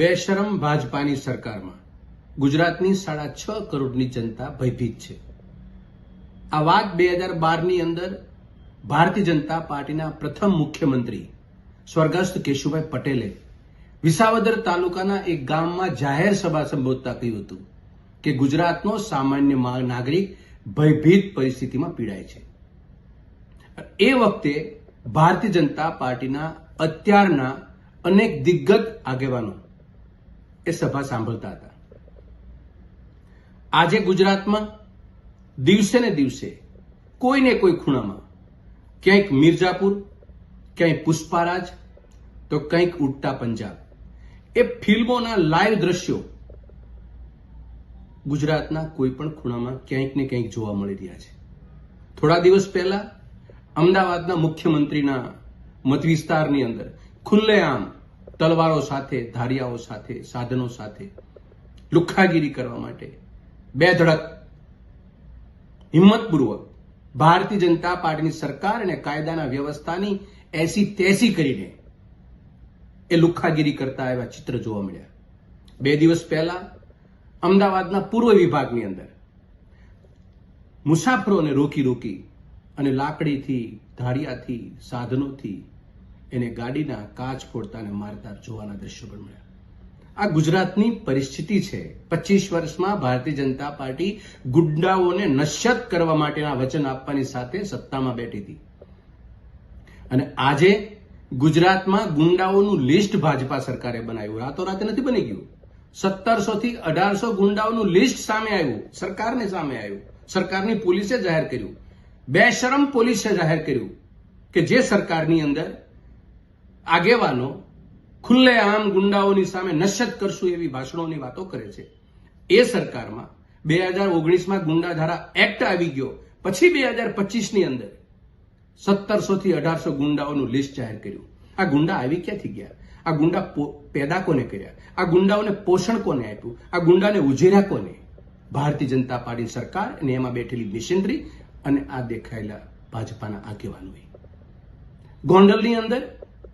બેશરમ ભાજપાની સરકારમાં. ગુજરાતની સાડા છ કરોડની જનતા ભયભીત છે. આ વાત બે હજાર બારની અંદર ભારતીય જનતા પાર્ટીના પ્રથમ મુખ્યમંત્રી સ્વર્ગસ્થ કેશુભાઈ પટેલે વિસાવદર તાલુકાના એક ગામમાં જાહેર સભા સંબોધતા કહ્યું હતું કે ગુજરાતનો સામાન્ય નાગરિક ભયભીત પરિસ્થિતિમાં પીડાય છે. એ વખતે ભારતીય જનતા પાર્ટીના અત્યારના અનેક દિગ્ગજ આગેવાનો એ સભા સાંભળતા હતા. આજે ગુજરાતમાં દિવસે ને દિવસે કોઈ ને કોઈ ખૂણામાં ક્યાંક મિર્જાપુર ક્યાંય પુષ્પારાજ, તો કંઈક ઉડતા પંજાબ. એ ફિલ્મોના લાઈવ દ્રશ્યો ગુજરાતના કોઈ પણ ખૂણામાં ક્યાંક ને ક્યાંક જોવા મળી રહ્યા છે. થોડા દિવસ પહેલા અમદાવાદના મુખ્યમંત્રીના મત વિસ્તારની અંદર ખુલ્લેઆમ તલવારો સાથે, ધારિયાઓ સાથે, સાધનો સાથે લુખ્ખાગીરી કરવા માટે બે ધડક હિંમતપૂર્વક ભારતીય જનતા પાર્ટીની સરકાર અને કાયદાના વ્યવસ્થાની એસી તેસી કરીને એ લુખ્ખાગીરી કરતા એવા ચિત્ર જોવા મળ્યા. બે દિવસ પહેલા અમદાવાદના પૂર્વ વિભાગની અંદર મુસાફરોને રોકી રોકી અને લાકડીથી, ધારિયાથી, સાધનોથી એને ગાડીના કાચ ફોડતા અને મારતા જોવાના દ્રશ્યો પણ મળ્યા. આ ગુજરાતની પરિસ્થિતિ છે. પચીસ વર્ષમાં ભારતીય જનતા પાર્ટી ગુંડાઓને નશ્યત કરવા માટેના વચન આપવાની સાથે સત્તામાં બેઠી હતી. અને આજે ગુજરાતમાં ગુંડાઓનું લિસ્ટ ભાજપા સરકારે બનાવ્યું. રાતોરાત નથી બની ગયું. સત્તરસો થી અઢારસો ગુંડાઓનું લિસ્ટ સામે આવ્યું. સરકારને સામે આવ્યું. સરકારની પોલીસે જાહેર કર્યું. બેશરમ પોલીસે જાહેર કર્યું કે જે સરકારની અંદર આગેવાનો ખુલ્લેઆમ ગુંડાઓની સામે નશ્યત કરશું એવી ભાષણોની વાતો કરે છે. એ સરકારમાં બે હજાર ઓગણીસમાં ગુંડા ધારા એક્ટ આવી ગયો. પછી બે હજાર પચીસની અંદર સત્તરસો થી અઢારસો ગુંડાઓનું લિસ્ટ જાહેર કર્યું. આ ગુંડા આવી ક્યાંથી ગયા? આ ગુંડા પેદા કોને કર્યા? આ ગુંડાઓને પોષણ કોને આપ્યું? આ ગુંડાને ઉજેર્યા કોને? ભારતીય જનતા પાર્ટી સરકાર અને એમાં બેઠેલી મિશનરી અને આ દેખાયેલા ભાજપાના આગેવાનોએ. ગોંડલની અંદર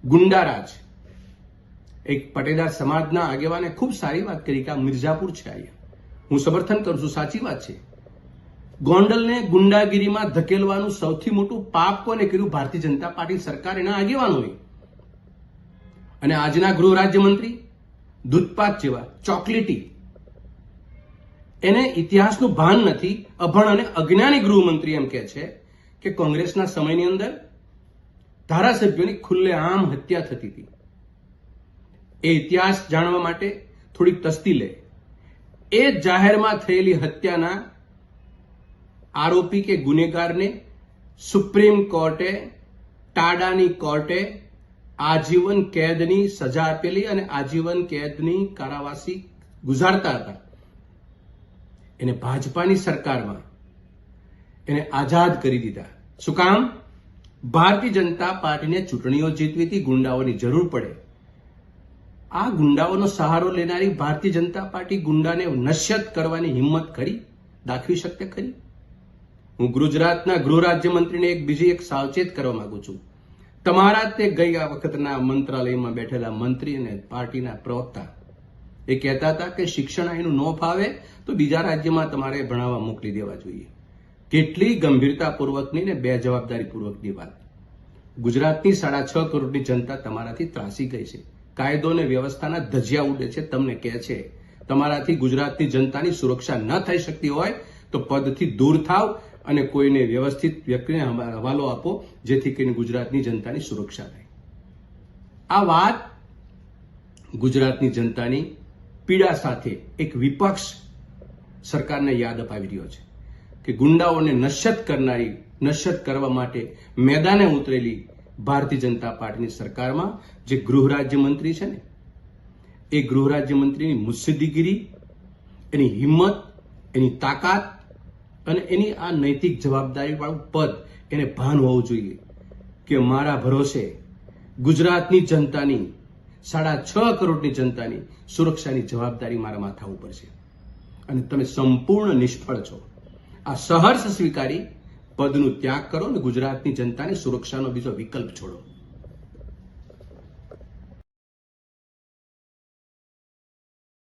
ગુંડારાજ. એક પટેદાર સમાજના આગેવાને ખૂબ સારી વાત કરી કે આ મિર્ઝાપુર છે અહીંયા. હું સમર્થન કરું છું, સાચી વાત છે. ગોંડલને ગુંડાગીરીમાં ધકેલવાનું સૌથી મોટું પાપ કોને કર્યું? ભારતીય જનતા પાર્ટી સરકાર, એના આગેવાનોએ. અને આજના ગૃહ રાજ્યમંત્રી, દૂધપાક જેવા, ચોકલેટી. એને ઇતિહાસનું ભાન નથી, અભણ અને અજ્ઞાની ગૃહમંત્રી એમ કહે છે કે કોંગ્રેસના સમયની અંદર ધારાસભ્યોની ખુલ્લેઆમ હત્યા થતી હતી. એ ઇતિહાસ જાણવા માટે થોડીક તસ્તી લે. એ જાહેરમાં થયેલી હત્યાના આરોપી કે ગુનેગારને સુપ્રીમ કોર્ટે, ટાડાની કોર્ટે આજીવન કેદની સજા આપેલી અને આજીવન કેદની કારાવાસી ગુજારતા હતા. એને ભાજપાની સરકારમાં એને આઝાદ કરી દીધા. શું કામ? ભારતીય જનતા પાર્ટીને ચૂંટણીઓ જીતવી હતી ગુંડાઓની જરૂર પડે. આ ગુંડાઓનો સહારો લેનારી ભારતીય જનતા પાર્ટી ગુંડાને નશ્યત કરવાની હિંમત કરી? દાખવી શકતે ખરી? હું ગુજરાતના ગૃહ રાજ્યમંત્રીને એક બીજી એક સાવચેત કરવા માંગુ છું. તમારા તે આ વખતના મંત્રાલયમાં બેઠેલા મંત્રી અને પાર્ટીના પ્રવક્તા. એ કહેતા હતા કે શિક્ષણ અહીંનું ન ફાવે તો બીજા રાજ્યમાં તમારે ભણાવવા મોકલી દેવા જોઈએ. કેટલી ગંભીરતાપૂર્વકની ને બે જવાબદારીપૂર્વકની વાત ગુજરાતની સાડા છ કરોડની જનતા તમારાથી ત્રાસી ગઈ છે. કાયદો અને વ્યવસ્થાના ધજિયા ઉડે છે, તમને કહે છે. તમારાથી ગુજરાતની જનતાની સુરક્ષા ન થઈ શકતી હોય તો પદથી દૂર થાવ અને કોઈને વ્યવસ્થિત વ્યક્તિને હવાલો આપો, જેથી કરીને ગુજરાતની જનતાની સુરક્ષા થાય આ વાત ગુજરાતની જનતાની પીડા સાથે એક વિપક્ષ સરકારને યાદ અપાવી રહ્યો છે. કે ગુંડાઓને નશ્યત કરનારી નશ્યત કરવા માટે મેદાને ઉતરેલી ભારતીય જનતા પાર્ટીની સરકારમાં જે ગૃહ રાજ્યમંત્રી છે ને, એ ગૃહ રાજ્યમંત્રીની મુત્સદ્દીગીરી એની હિંમત, એની તાકાત અને એની આ નૈતિક જવાબદારીવાળું પદ એને ભાન હોવું જોઈએ કે મારા ભરોસે ગુજરાતની જનતાની, સાડા છ કરોડની જનતાની સુરક્ષાની જવાબદારી મારા માથા ઉપર છે. અને તમે સંપૂર્ણ નિષ્ફળ છો. આ સહર્ષ સ્વીકારી પદનું ત્યાગ કરો અને ગુજરાતની જનતાને સુરક્ષાનો બીજો વિકલ્પ છોડો.